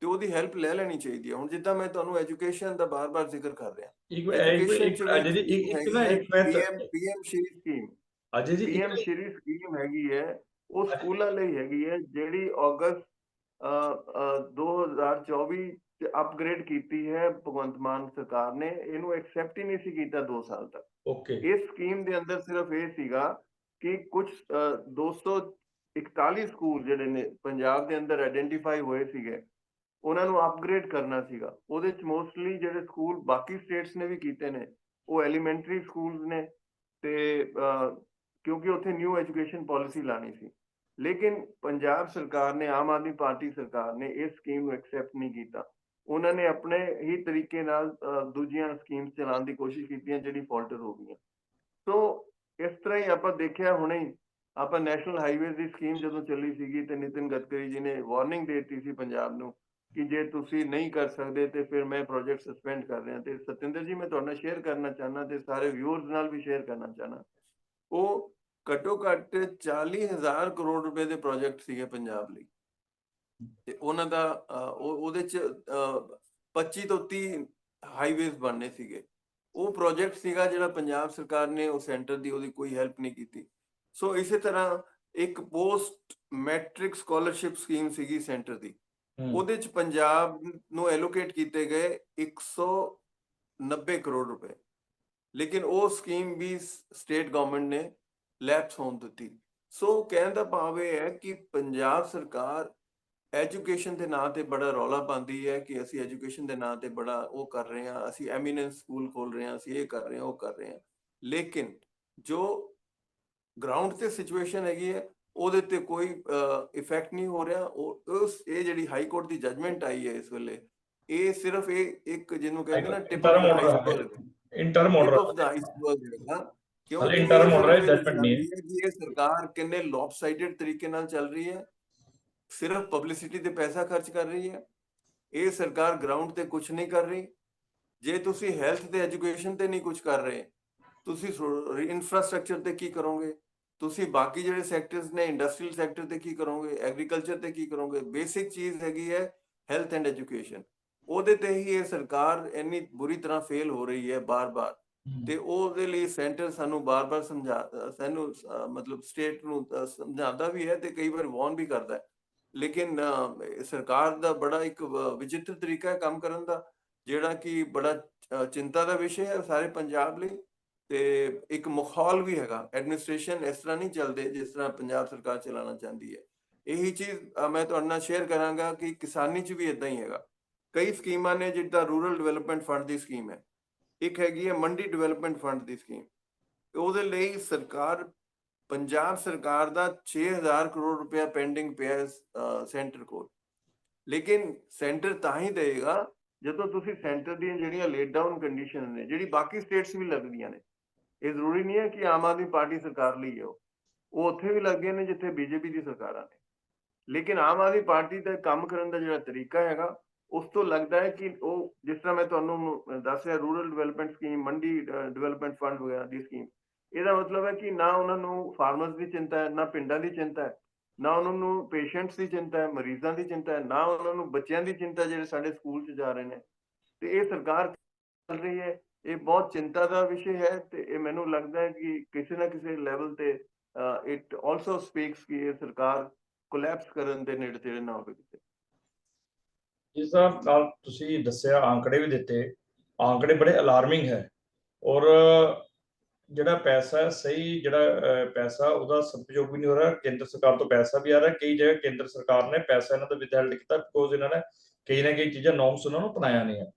S2: ਤੇ ਉਹਦੀ ਹੈਲਪ ਲੈ ਲੈਣੀ ਚਾਹੀਦੀ ਹੈ। ਹੁਣ ਜਿੱਦਾਂ ਮੈਂ ਤੁਹਾਨੂੰ ਐਜੂਕੇਸ਼ਨ ਦਾ ਬਾਰ-ਬਾਰ ਜ਼ਿਕਰ ਕਰ ਰਿਹਾ।
S1: ਇੱਕ ਇੱਕ ਇੱਕ ਅਜੇ ਜੀ ਇੱਕ ਇੱਕ ਨਾ ਇੱਕ ਮੈਂ
S2: ਪੀਐਮ ਪੀਐਮ ਸ਼੍ਰੀ ਸਕੀਮ
S1: ਅਜੇ ਜੀ
S2: ਪੀਐਮ
S1: ਇੱਕ
S2: ਸ਼੍ਰੀ ਸਕੀਮ ਹੈਗੀ ਹੈ। ਉਹ ਸਕੂਲਾਂ ਲਈ ਹੈਗੀ ਹੈ ਜਿਹੜੀ ਅਗਸਤ ਅ, ਅ, 2024 ਚ ਅਪਗ੍ਰੇਡ ਕੀਤੀ ਹੈ ਭਗਵੰਤ ਮਾਨ ਸਰਕਾਰ ਨੇ। ਇਹਨੂੰ ਐਕਸੈਪਟ ਹੀ ਨਹੀਂ ਸੀ ਕੀਤਾ 2 ਸਾਲ ਤੱਕ।
S1: ਓਕੇ
S2: ਇਸ ਸਕੀਮ ਦੇ ਅੰਦਰ ਸਿਰਫ ਇਹ ਸੀਗਾ ਕਿ ਕੁਝ 241 ਸਕੂਲ ਜਿਹੜੇ ਨੇ ਪੰਜਾਬ ਦੇ ਅੰਦਰ ਆਇਡੈਂਟੀਫਾਈ ਹੋਏ ਸੀਗੇ। ਉਹਨਾਂ ਨੂੰ ਅਪਗ੍ਰੇਡ ਕਰਨਾ ਸੀਗਾ। ਉਹਦੇ ਚ ਮੋਸਟਲੀ ਜਿਹੜੇ ਸਕੂਲ ਬਾਕੀ ਸਟੇਟਸ ਨੇ ਵੀ ਕੀਤੇ ਨੇ, ਉਹ ਐਲੀਮੈਂਟਰੀ ਸਕੂਲਸ ਨੇ ਤੇ ਕਿਉਂਕਿ ਉੱਥੇ ਨਿਊ ਐਜੂਕੇਸ਼ਨ ਪਾਲਿਸੀ ਲਾਣੀ ਸੀ। ਲੇਕਿਨ ਪੰਜਾਬ ਸਰਕਾਰ ਨੇ, ਆਮ ਆਦਮੀ ਪਾਰਟੀ ਸਰਕਾਰ ਨੇ ਇਸ ਸਕੀਮ ਨੂੰ ਐਕਸੈਪਟ ਨਹੀਂ ਕੀਤਾ। ਉਹਨਾਂ ਨੇ ਆਪਣੇ ਹੀ ਤਰੀਕੇ ਨਾਲ ਦੂਜੀਆਂ ਸਕੀਮਸ ਚਲਾਉਣ ਦੀ ਕੋਸ਼ਿਸ਼ ਕੀਤੀ ਜਿਹੜੀ ਫਾਲਟਰ ਹੋ ਗਈਆਂ। ਸੋ ਇਸ ਤਰ੍ਹਾਂ ਹੀ ਆਪਾਂ ਦੇਖਿਆ ਹੁਣੇ ਹੀ, ਆਪਾਂ ਨੈਸ਼ਨਲ ਹਾਈਵੇਜ਼ ਦੀ ਸਕੀਮ ਜਦੋਂ ਚੱਲੀ ਸੀਗੀ ਤੇ ਨਿਤਿਨ ਗਡਕਰੀ ਜੀ ਨੇ ਵਾਰਨਿੰਗ ਦੇ ਦਿੱਤੀ ਸੀ ਪੰਜਾਬ ਨੂੰ ਕਿ ਜੇ ਤੁਸੀਂ ਨਹੀਂ ਕਰ ਸਕਦੇ ਤੇ ਫਿਰ ਮੈਂ ਪ੍ਰੋਜੈਕਟ ਸਸਪੈਂਡ ਕਰ ਰਿਹਾ ਤੇ ਸਤਿੰਦਰ ਜੀ, ਮੈਂ ਤੁਹਾਡੇ ਸ਼ੇਅਰ ਕਰਨਾ ਚਾਹਨਾ ਤੇ ਸਾਰੇ ਵਿਊਅਰਸ ਨਾਲ ਵੀ ਸ਼ੇਅਰ ਕਰਨਾ ਚਾਹਨਾ ਉਹ ਘੱਟੋ ਘੱਟ 40000 ਕਰੋੜ ਰੁਪਏ ਦੇ ਪ੍ਰੋਜੈਕਟ ਸੀਗੇ ਪੰਜਾਬ ਲਈ। ਤੇ ਉਹਨਾਂ ਦਾ ਉਹਦੇ ਚ 25 ਤੋਂ 30 ਹਾਈਵੇਜ਼ ਬਣਨੇ ਸੀਗੇ। ਉਹ ਪ੍ਰੋਜੈਕਟ ਸੀਗਾ ਜਿਹੜਾ ਪੰਜਾਬ ਸਰਕਾਰ ਨੇ ਉਹ ਸੈਂਟਰ ਦੀ ਉਹਦੀ ਕੋਈ ਹੈਲਪ ਨਹੀਂ ਕੀਤੀ। ਸੋ ਇਸੇ ਤਰ੍ਹਾਂ ਇੱਕ ਪੋਸਟ ਮੈਟ੍ਰਿਕ ਸਕਾਲਰਸ਼ਿਪ ਸਕੀਮ ਸੀਗੀ ਸੈਂਟਰ ਦੀ। ਉਹਦੇ ਚ ਪੰਜਾਬ ਨੂੰ ਐਲੋਕੇਟ ਕੀਤੇ ਗਏ 190 ਕਰੋੜ ਰੁਪਏ। ਲੇਕਿਨ ਉਹ ਸਕੀਮ ਵੀ ਸਟੇਟ ਗਵਰਨਮੈਂਟ ਨੇ ਲੈਪਸ ਹੋਣ ਦਿੱਤੀ। ਸੋ ਕਹਿਣ ਦਾ ਭਾਵ ਇਹ ਹੈ ਕਿ ਪੰਜਾਬ ਸਰਕਾਰ ਐਜੂਕੇਸ਼ਨ ਦੇ ਨਾਂ ਤੇ ਬੜਾ ਰੌਲਾ ਪਾਉਂਦੀ ਹੈ ਕਿ ਅਸੀਂ ਐਜੂਕੇਸ਼ਨ ਦੇ ਨਾਂ ਤੇ ਬੜਾ ਉਹ ਕਰ ਰਹੇ ਹਾਂ, ਅਸੀਂ ਐਮੀਨੈਂਸ ਸਕੂਲ ਖੋਲ ਰਹੇ ਹਾਂ, ਅਸੀਂ ਇਹ ਕਰ ਰਹੇ ਹਾਂ, ਉਹ ਕਰ ਰਹੇ ਹਾਂ। ਲੇਕਿਨ ਜੋ ਗਰਾਊਂਡ ਤੇ ਸਿਚੁਏਸ਼ਨ ਹੈਗੀ ਹੈ ਉਹਦੇ ਤੇ ਕੋਈ ਇਫੈਕਟ ਨਹੀਂ ਹੋ ਰਿਹਾ। ਉਸ ਇਹ ਜਿਹੜੀ ਹਾਈ ਕੋਰਟ ਦੀ ਜਜਮੈਂਟ ਆਈ ਹੈ ਇਸ ਵੇਲੇ ਇਹ ਸਿਰਫ ਇਹ ਇੱਕ ਜਿਹਨੂੰ ਕਹਿੰਦੇ ਨਾ।
S1: ਇੰਟਰਮ ਆਰਡਰ ਹੈ, ਨਹੀਂ ਹੈ।
S2: ਇਹ ਸਰਕਾਰ ਕਿੰਨੇ ਲੌਪਸਾਈਡਡ ਤਰੀਕੇ ਨਾਲ ਚੱਲ ਰਹੀ ਹੈ। ਸਿਰਫ ਪਬਲਿਸਿਟੀ ਤੇ ਪੈਸਾ ਖਰਚ ਕਰ ਰਹੀ ਹੈ। ਇਹ ਸਰਕਾਰ ਗਰਾਊਂਡ ਤੇ ਕੁਝ ਨਹੀਂ ਕਰ ਰਹੀ। ਜੇ ਤੁਸੀਂ ਹੈਲਥ ਤੇ ਐਜੂਕੇਸ਼ਨ ਤੇ ਨਹੀਂ ਕੁਝ ਕਰ ਰਹੇ ਤੁਸੀਂ ਇਨਫਰਾਸਟ੍ਰਕਚਰ ਤੇ ਕੀ ਕਰੋਗੇ? ਤੁਸੀਂ ਬਾਕੀ ਜਿਹੜੇ ਸੈਕਟਰਸ ਨੇ ਇੰਡਸਟਰੀਅਲ ਸੈਕਟਰ ਤੇ ਕੀ ਕਰੋਗੇ ਐਗਰੀਕਲਚਰ ਤੇ ਕੀ ਕਰੋਗੇ ਬੇਸਿਕ ਚੀਜ਼ ਹੈਗੀ ਹੈ ਹੈਲਥ ਐਂਡ ਐਜੂਕੇਸ਼ਨ ਉਹਦੇ ਤੇ ਹੀ ਇਹ ਸਰਕਾਰ ਇੰਨੀ ਬੁਰੀ ਤਰ੍ਹਾਂ ਫੇਲ ਹੋ ਰਹੀ ਹੈ ਬਾਰ-ਬਾਰ। ਤੇ ਉਹਦੇ ਲਈ ਸੈਂਟਰ ਸਾਨੂੰ ਬਾਰ-ਬਾਰ ਸਮਝਾ ਸਾਨੂੰ ਮਤਲਬ ਸਟੇਟ ਨੂੰ ਸਮਝਾਉਂਦਾ ਵੀ ਹੈ ਤੇ ਕਈ ਵਾਰ ਵਾਰਨ ਵੀ ਕਰਦਾ ਹੈ। ਲੇਕਿਨ ਸਰਕਾਰ ਦਾ ਬੜਾ ਇੱਕ ਵਿਚਿੱਤਰ ਤਰੀਕਾ ਹੈ ਕੰਮ ਕਰਨ ਦਾ ਜਿਹੜਾ ਕਿ ਬੜਾ ਚਿੰਤਾ ਦਾ ਵਿਸ਼ੇ ਹੈ ਸਾਰੇ ਪੰਜਾਬ ਲਈ। ਤੇ ਇੱਕ ਮਾਹੌਲ ਵੀ ਹੈਗਾ। ਐਡਮਿਨਿਸਟ੍ਰੇਸ਼ਨ ਇਸ ਤਰ੍ਹਾਂ ਨਹੀਂ ਚੱਲਦੇ ਜਿਸ ਤਰ੍ਹਾਂ ਪੰਜਾਬ ਸਰਕਾਰ ਚਲਾਉਣਾ ਚਾਹੁੰਦੀ ਹੈ। ਇਹੀ ਚੀਜ਼ ਮੈਂ ਤੁਹਾਡੇ ਨਾਲ ਸ਼ੇਅਰ ਕਰਾਂਗਾ ਕਿ ਕਿਸਾਨੀ 'ਚ ਵੀ ਇਦਾਂ ਹੀ ਹੈਗਾ। ਕਈ ਸਕੀਮਾਂ ਨੇ ਜਿੱਦਾਂ ਰੂਰਲ ਡਿਵੈਲਪਮੈਂਟ ਫੰਡ ਦੀ ਸਕੀਮ ਹੈ। ਇੱਕ ਹੈਗੀ ਹੈ ਮੰਡੀ ਡਿਵੈਲਪਮੈਂਟ ਫੰਡ ਦੀ ਸਕੀਮ। ਉਹਦੇ ਲਈ ਸਰਕਾਰ, ਪੰਜਾਬ ਸਰਕਾਰ ਦਾ 6000 ਕਰੋੜ ਰੁਪਇਆ ਪੈਂਡਿੰਗ ਪਿਆ ਸੈਂਟਰ ਕੋਲ। ਲੇਕਿਨ ਸੈਂਟਰ ਤਾਂ ਹੀ ਦੇਗਾ ਜਦੋਂ ਤੁਸੀਂ ਸੈਂਟਰ ਦੀਆਂ ਜਿਹੜੀਆਂ ਲੇਟ ਡਾਊਨ ਕੰਡੀਸ਼ਨ ਨੇ, ਜਿਹੜੀ ਬਾਕੀ ਸਟੇਟਸ ਵੀ ਲੱਗਦੀਆਂ ਨੇ ਇਹ ਜ਼ਰੂਰੀ ਨਹੀਂ ਹੈ ਕਿ ਆਮ ਆਦਮੀ ਪਾਰਟੀ ਸਰਕਾਰ ਲਈ ਹੈ ਉਹ। ਉਹ ਉੱਥੇ ਵੀ ਲੱਗੇ ਨੇ ਜਿੱਥੇ ਬੀਜੇਪੀ ਦੀ ਸਰਕਾਰਾਂ ਨੇ। ਲੇਕਿਨ ਆਮ ਆਦਮੀ ਪਾਰਟੀ ਦਾ ਕੰਮ ਕਰਨ ਦਾ ਜਿਹੜਾ ਤਰੀਕਾ ਹੈਗਾ, ਉਸ ਤੋਂ ਲੱਗਦਾ ਹੈ ਕਿ ਉਹ, ਜਿਸ ਤਰ੍ਹਾਂ ਮੈਂ ਤੁਹਾਨੂੰ ਦੱਸ ਰਿਹਾ, ਰੂਰਲ ਡਿਵੈਲਪਮੈਂਟ ਸਕੀਮ, ਮੰਡੀ ਡਿਵੈਲਪਮੈਂਟ ਫੰਡ ਵਗੈਰਾ ਦੀ ਸਕੀਮ। ਇਹਦਾ ਮਤਲਬ ਹੈ ਕਿ ਨਾ ਉਹਨਾਂ ਨੂੰ ਫਾਰਮਰਸ ਦੀ ਚਿੰਤਾ ਹੈ, ਨਾ ਪਿੰਡਾਂ ਦੀ ਚਿੰਤਾ ਹੈ, ਨਾ ਉਹਨਾਂ ਨੂੰ ਪੇਸ਼ੈਂਟਸ ਦੀ ਚਿੰਤਾ ਹੈ, ਮਰੀਜ਼ਾਂ ਦੀ ਚਿੰਤਾ ਹੈ, ਨਾ ਉਹਨਾਂ ਨੂੰ ਬੱਚਿਆਂ ਦੀ ਚਿੰਤਾ ਜਿਹੜੇ ਸਾਡੇ ਸਕੂਲ 'ਚ ਜਾ ਰਹੇ ਨੇ। ਤੇ ਇਹ ਸਰਕਾਰ ਚੱਲ ਰਹੀ ਹੈ। ਇਹ ਬਹੁਤ ਚਿੰਤਾ ਦਾ ਵਿਸ਼ੇ ਹੈ ਤੇ ਇਹ ਮੈਨੂੰ ਲੱਗਦਾ ਹੈ ਕਿ ਕਿਸੇ ਨਾ ਕਿਸੇ ਲੈਵਲ ਤੇ ਇਟ ਆਲਸੋ ਸਪੀਕਸ ਕਿ ਇਹ ਸਰਕਾਰ ਕੋਲੈਪਸ ਕਰਨ ਦੇ ਨੇੜੇ ਤੇੜੇ ਨਾ ਹੋਵੇ ਕਿਤੇ।
S1: ਜਿਸ ਦਾ ਨਾਲ ਤੁਸੀਂ ਦੱਸਿਆ ਆંકੜੇ ਵੀ ਦਿੱਤੇ। ਆંકੜੇ ਬੜੇ ਅਲਾਰਮਿੰਗ ਹੈ ਔਰ ਜਿਹੜਾ ਪੈਸਾ ਸਹੀ ਜਿਹੜਾ ਪੈਸਾ ਉਹਦਾ ਸਦਉਪਯੋਗ ਵੀ ਨਹੀਂ ਹੋ ਰਿਹਾ। ਕੇਂਦਰ ਸਰਕਾਰ ਤੋਂ ਪੈਸਾ ਵੀ ਆ ਰਿਹਾ। ਕਈ ਜਗ੍ਹਾ ਕੇਂਦਰ ਸਰਕਾਰ ਨੇ ਪੈਸਾ ਇਹਨਾਂ ਦਾ ਵਿਦਹੈਲਡ ਕੀਤਾ ਬਿਕੋਜ਼ ਇਹਨਾਂ ਨੇ ਕਈ ਨਾ ਕਈ ਚੀਜ਼ਾਂ ਨੌਰਮਸ ਉਹਨਾਂ ਨੂੰ ਅਪਣਾਇਆ ਨਹੀਂ ਹੈ।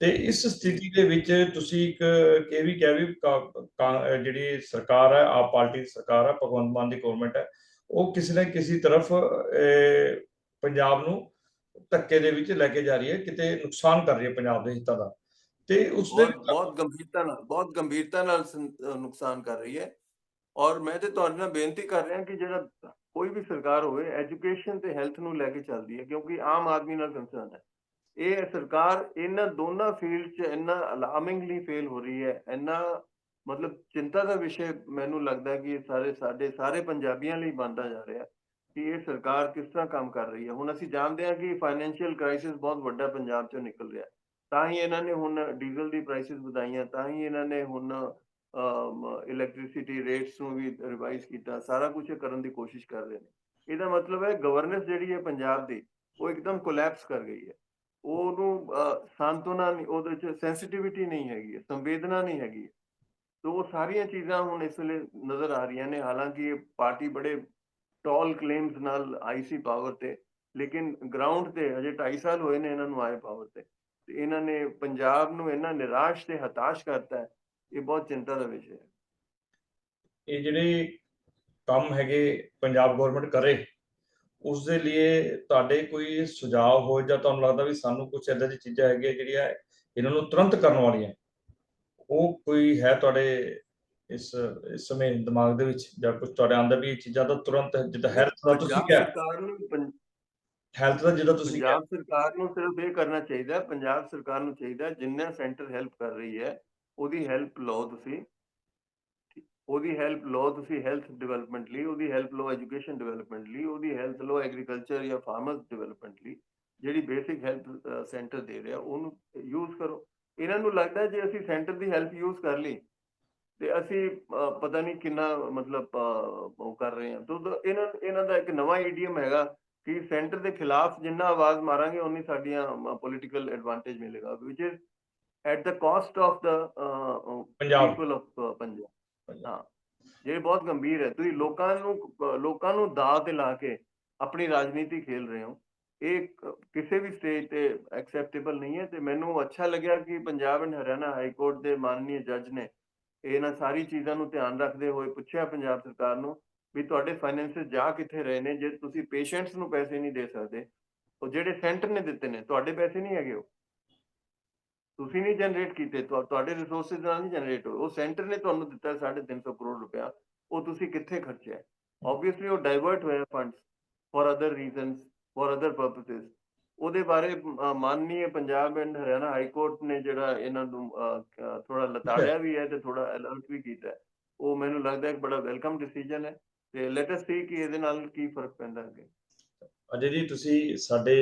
S1: ਤੇ ਇਸ ਸਥਿਤੀ ਦੇ ਵਿੱਚ ਤੁਸੀਂ ਇੱਕ ਇਹ ਵੀ ਕਿਹਾ ਵੀ ਜਿਹੜੀ ਸਰਕਾਰ ਹੈ, ਆਪ ਪਾਰਟੀ ਦੀ ਸਰਕਾਰ ਹੈ, ਭਗਵੰਤ ਮਾਨ ਦੀ ਗਵਰਨਮੈਂਟ ਹੈ, ਉਹ ਕਿਸੇ ਨਾ ਕਿਸੇ ਤਰਫ ਪੰਜਾਬ ਨੂੰ ਧੱਕੇ ਦੇ ਵਿੱਚ ਲੈ ਕੇ ਜਾ ਰਹੀ ਹੈ, ਕਿਤੇ ਨੁਕਸਾਨ ਕਰ ਰਹੀ ਹੈ ਪੰਜਾਬ ਦੇ ਹਿੱਤਾਂ ਦਾ। ਤੇ ਉਸ ਦੇ
S2: ਬਹੁਤ ਗੰਭੀਰਤਾ ਨਾਲ, ਬਹੁਤ ਗੰਭੀਰਤਾ ਨਾਲ ਨੁਕਸਾਨ ਕਰ ਰਹੀ ਹੈ। ਔਰ ਮੈਂ ਤੇ ਤੁਹਾਡੇ ਨਾਲ ਬੇਨਤੀ ਕਰ ਰਿਹਾ ਕਿ ਜਿਹੜਾ ਕੋਈ ਵੀ ਸਰਕਾਰ ਹੋਵੇ, ਐਜੂਕੇਸ਼ਨ ਤੇ ਹੈਲਥ ਨੂੰ ਲੈ ਕੇ ਚੱਲਦੀ ਹੈ, ਕਿਉਂਕਿ ਆਮ ਆਦਮੀ ਨਾਲ ਕੰਸਰਨ ਹੈ। ਇਹ ਸਰਕਾਰ ਇਹਨਾਂ ਦੋਨਾਂ ਫੀਲਡ 'ਚ ਇੰਨਾ ਅਲਾਰਮਿੰਗਲੀ ਫੇਲ ਹੋ ਰਹੀ ਹੈ, ਇੰਨਾ ਮਤਲਬ ਚਿੰਤਾ ਦਾ ਵਿਸ਼ੇ ਮੈਨੂੰ ਲੱਗਦਾ ਕਿ ਇਹ ਸਾਰੇ ਸਾਡੇ ਸਾਰੇ ਪੰਜਾਬੀਆਂ ਲਈ ਬਣਦਾ ਜਾ ਰਿਹਾ ਕਿ ਇਹ ਸਰਕਾਰ ਕਿਸ ਤਰ੍ਹਾਂ ਕੰਮ ਕਰ ਰਹੀ ਹੈ। ਹੁਣ ਅਸੀਂ ਜਾਣਦੇ ਹਾਂ ਕਿ ਫਾਈਨੈਂਸ਼ੀਅਲ ਕ੍ਰਾਈਸਿਸ ਬਹੁਤ ਵੱਡਾ ਪੰਜਾਬ ਚੋਂ ਨਿਕਲ ਰਿਹਾ। ਤਾਂ ਹੀ ਇਹਨਾਂ ਨੇ ਹੁਣ ਡੀਜ਼ਲ ਦੀ ਪ੍ਰਾਈਸਿਸ ਵਧਾਈਆਂ, ਤਾਂ ਹੀ ਇਹਨਾਂ ਨੇ ਹੁਣ ਇਲੈਕਟ੍ਰਿਸਿਟੀ ਰੇਟਸ ਨੂੰ ਵੀ ਰਿਵਾਈਜ਼ ਕੀਤਾ, ਸਾਰਾ ਕੁਝ ਕਰਨ ਦੀ ਕੋਸ਼ਿਸ਼ ਕਰ ਰਹੇ ਨੇ। ਇਹਦਾ ਮਤਲਬ ਹੈ ਗਵਰਨੈਂਸ ਜਿਹੜੀ ਹੈ ਪੰਜਾਬ ਦੀ, ਉਹ ਇੱਕਦਮ ਕੋਲੈਪਸ ਕਰ ਗਈ ਹੈ। ਉਹਨੂੰ ਅਹ, ਨਹੀਂ ਉਹਦੇ ਚ ਸੈਂਸਿਟਿਵਿਟੀ ਨਹੀਂ ਹੈਗੀ ਸੰਵੇਦਨਾ ਨਹੀਂ ਹੈਗੀ। ਤੋ ਉਹ ਸਾਰੀਆਂ ਚੀਜ਼ਾਂ ਹੁਣ ਇਸ ਵੇਲੇ ਨਜ਼ਰ ਆ ਰਹੀਆਂ ਨੇ। ਹਾਲਾਂਕਿ ਇਹ ਪਾਰਟੀ ਬੜੇ ਟੌਲ ਕਲੇਮਸ ਨਾਲ ਆਈ ਪਾਵਰ ਤੇ ਲੇਕਿਨ ਗਰਾਊਂਡ ਤੇ ਹਜੇ 2.5 ਸਾਲ ਹੋਏ ਨੇ ਇਹਨਾਂ ਨੂੰ ਆਏ ਪਾਵਰ ਤੇ। ਤੇ ਇਹਨਾਂ ਨੇ ਪੰਜਾਬ ਨੂੰ ਇਹਨਾਂ ਨਿਰਾਸ਼ ਤੇ ਹਤਾਸ਼ ਕਰਤਾ ਹੈ ਇਹ ਬਹੁਤ ਚਿੰਤਾ ਦਾ ਵਿਸ਼ਾ ਹੈ।
S1: ਇਹ ਜਿਹੜੇ ਕੰਮ ਹੈਗੇ ਪੰਜਾਬ ਗਵਰਨਮੈਂਟ ਕਰੇ ਉਸ ਦੇ ਲਈ ਤੁਹਾਡੇ ਕੋਈ ਸੁਝਾਅ ਹੋ ਜਾਂ ਤੁਹਾਨੂੰ ਲੱਗਦਾ ਵੀ ਸਾਨੂੰ ਕੁਝ ਏਦਾਂ ਦੀ ਚੀਜ਼ਾਂ ਹੈਗੀਆਂ ਜਿਹੜੀਆਂ ਇਹਨਾਂ ਨੂੰ ਤੁਰੰਤ ਕਰਨ ਵਾਲੀਆਂ? ਉਹ ਕੋਈ ਹੈ ਤੁਹਾਡੇ ਇਸ ਇਸ ਸਮੇਂ ਦਿਮਾਗ ਦੇ ਵਿੱਚ ਜਾਂ ਕੁਝ ਤੁਹਾਡੇ ਅੰਦਰ ਵੀ ਚੀਜ਼ਾਂ ਦਾ ਤੁਰੰਤ ਜਿੱਦਾਂ ਹੈਲਥ ਦਾ ਤੁਸੀਂ ਕਿਹਾ।
S2: ਸਰਕਾਰ ਨੂੰ ਪੰ-
S1: ਹੈਲਥ ਦਾ ਜਿੱਦਾਂ ਤੁਸੀਂ ਕਿਹਾ।
S2: ਪੰਜਾਬ ਸਰਕਾਰ ਨੂੰ ਸਿਰਫ ਇਹ ਕਰਨਾ ਚਾਹੀਦਾ ਪੰਜਾਬ ਸਰਕਾਰ ਨੂੰ ਚਾਹੀਦਾ ਜਿੰਨਾ ਸੈਂਟਰ ਹੈਲਪ ਕਰ ਰਹੀ ਹੈ ਉਹਦੀ ਹੈਲਪ ਲਓ ਤੁਸੀਂ। ਉਹਦੀ ਹੈਲਪ ਲਓ ਤੁਸੀਂ ਹੈਲਥ ਡਿਵੈਲਪਮੈਂਟ ਲਈ ਉਹਦੀ ਹੈਲਪ ਲਓ ਐਜੂਕੇਸ਼ਨ ਡਿਵੈਲਪਮੈਂਟ ਲਈ ਉਹਦੀ ਹੈਲਪ ਲਓ ਐਗਰੀਕਲਚਰ ਜਾਂ ਫਾਰਮਰਸ ਡਿਵੈਲਪਮੈਂਟ ਲਈ ਜਿਹੜੀ ਬੇਸਿਕ ਹੈਲਪ ਸੈਂਟਰ ਦੇ ਰਿਹਾ ਉਹਨੂੰ ਯੂਜ਼ ਕਰੋ। ਇਹਨਾਂ ਨੂੰ ਲੱਗਦਾ ਜੇ ਅਸੀਂ ਸੈਂਟਰ ਦੀ ਹੈਲਪ ਯੂਜ਼ ਕਰ ਲਈ ਤੇ ਅਸੀਂ ਪਤਾ ਨਹੀਂ ਕਿੰਨਾ ਮਤਲਬ ਉਹ ਕਰ ਰਹੇ ਹਾਂ। ਤੋਂ ਇਹਨਾਂ ਇਹਨਾਂ ਦਾ ਇੱਕ ਨਵਾਂ ਈਡੀਅਮ ਹੈਗਾ ਕਿ ਸੈਂਟਰ ਦੇ ਖਿਲਾਫ ਜਿੰਨਾ ਆਵਾਜ਼ ਮਾਰਾਂਗੇ ਉਨੀ ਸਾਡੀਆਂ ਪੋਲਿਟੀਕਲ ਐਡਵਾਂਟੇਜ ਮਿਲੇਗਾ which is at the cost of the people of Punjab. ਹਾਂ ਇਹ ਬਹੁਤ ਗੰਭੀਰ ਹੈ। ਤੁਸੀਂ ਲੋਕਾਂ ਨੂੰ ਲੋਕਾਂ ਨੂੰ ਦਾਅ ਤੇ ਲਾ ਕੇ ਆਪਣੀ ਰਾਜਨੀਤੀ ਖੇਲ ਰਹੇ ਹੋ। ਇਹ ਕਿਸੇ ਵੀ ਸਟੇਜ ਤੇ ਐਕਸੈਪਟੇਬਲ ਨਹੀਂ ਹੈ ਤੇ ਮੈਨੂੰ ਅੱਛਾ ਲੱਗਿਆ ਕਿ Punjab and Haryana high court ਦੇ ਮਾਨਨੀय ਜੱਜ ਨੇ ਇਹਨਾਂ ਸਾਰੀ ਚੀਜ਼ਾਂ ਨੂੰ ਧਿਆਨ ਰੱਖਦੇ ਹੋਏ ਪੁੱਛਿਆ ਪੰਜਾਬ ਸਰਕਾਰ ਨੂੰ ਵੀ ਤੁਹਾਡੇ ਫਾਈਨੈਂਸਿਸ ਜਾ ਕਿੱਥੇ ਰਹੇ ਨੇ? ਜੇ ਤੁਸੀਂ ਪੇਸ਼ੈਂਟਸ ਨੂੰ ਪੈਸੇ ਨਹੀਂ ਦੇ ਸਕਦੇ, ਉਹ ਜਿਹੜੇ ਸੈਂਟਰ ਨੇ ਦਿੱਤੇ ਨੇ, ਤੁਹਾਡੇ ਪੈਸੇ ਨਹੀਂ ਹੈਗੇ ਉਹ। ਤੁਸੀਂ ਨਹੀਂ ਜਨਰੇਟ ਕੀਤੇ ਤੁਹਾਡੇ ਰਿਸੋਰਸਸ ਨਾਲ ਨਹੀਂ ਜਨਰੇਟ ਹੋਏ। ਉਹ ਸੈਂਟਰ ਨੇ ਤੁਹਾਨੂੰ ਦਿੱਤਾ 350 ਕਰੋੜ ਰੁਪਇਆ। ਉਹ ਤੁਸੀਂ ਕਿੱਥੇ ਖਰਚਿਆ? ਆਬਵੀਅਸਲੀ ਉਹ ਡਾਈਵਰਟ ਹੋਇਆ funds for other reasons for other purposes ਉਹਦੇ ਬਾਰੇ ਮਾਨਨੀਏ Punjab and Haryana high court ਨੇ ਜਿਹੜਾ ਇਹਨਾਂ ਨੂੰ ਥੋੜਾ ਲਤਾੜਿਆ ਵੀ ਹੈ ਤੇ ਥੋੜਾ ਅਲਰਟ ਵੀ ਕੀਤਾ। ਉਹ ਮੈਨੂੰ ਲੱਗਦਾ ਹੈ ਬੜਾ ਵੈਲਕਮ ਡਿਸੀਜਨ ਹੈ ਤੇ ਲੈਟ ਅਸ ਸੀ ਕਿ ਇਹਦੇ ਨਾਲ ਕੀ ਫ਼ਰਕ ਪੈਂਦਾ ਅੱਗੇ।
S1: ਅਜੇ ਜੀ ਤੁਸੀਂ ਸਾਡੇ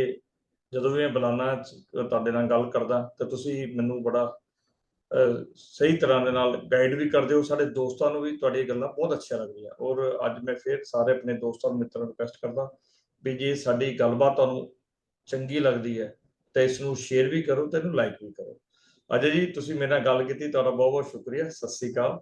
S1: ਜਦੋਂ ਵੀ ਮੈਂ ਬੁਲਾਉਣਾ ਤੁਹਾਡੇ ਨਾਲ ਗੱਲ ਕਰਦਾ, ਤਾਂ ਤੁਸੀਂ ਮੈਨੂੰ ਬੜਾ ਸਹੀ ਤਰ੍ਹਾਂ ਦੇ ਨਾਲ ਗਾਈਡ ਵੀ ਕਰਦੇ ਹੋ। ਸਾਡੇ ਦੋਸਤਾਂ ਨੂੰ ਵੀ ਤੁਹਾਡੀਆਂ ਗੱਲਾਂ ਬਹੁਤ ਅੱਛੀਆਂ ਲੱਗਦੀਆਂ। ਔਰ ਅੱਜ ਮੈਂ ਫਿਰ ਸਾਰੇ ਆਪਣੇ ਦੋਸਤਾਂ ਨੂੰ, ਮਿੱਤਰਾਂ ਨੂੰ ਰਿਕਵੈਸਟ ਕਰਦਾ ਵੀ ਜੇ ਸਾਡੀ ਗੱਲਬਾਤ ਤੁਹਾਨੂੰ ਚੰਗੀ ਲੱਗਦੀ ਹੈ, ਤਾਂ ਇਸ ਨੂੰ ਸ਼ੇਅਰ ਵੀ ਕਰੋ ਤੇ ਇਹਨੂੰ ਲਾਈਕ ਵੀ ਕਰੋ। ਅਜੇ ਜੀ, ਤੁਸੀਂ ਮੇਰੇ ਨਾਲ ਗੱਲ ਕੀਤੀ, ਤੁਹਾਡਾ ਬਹੁਤ ਬਹੁਤ ਸ਼ੁਕਰੀਆ। ਸਤਿ ਸ੍ਰੀ ਅਕਾਲ।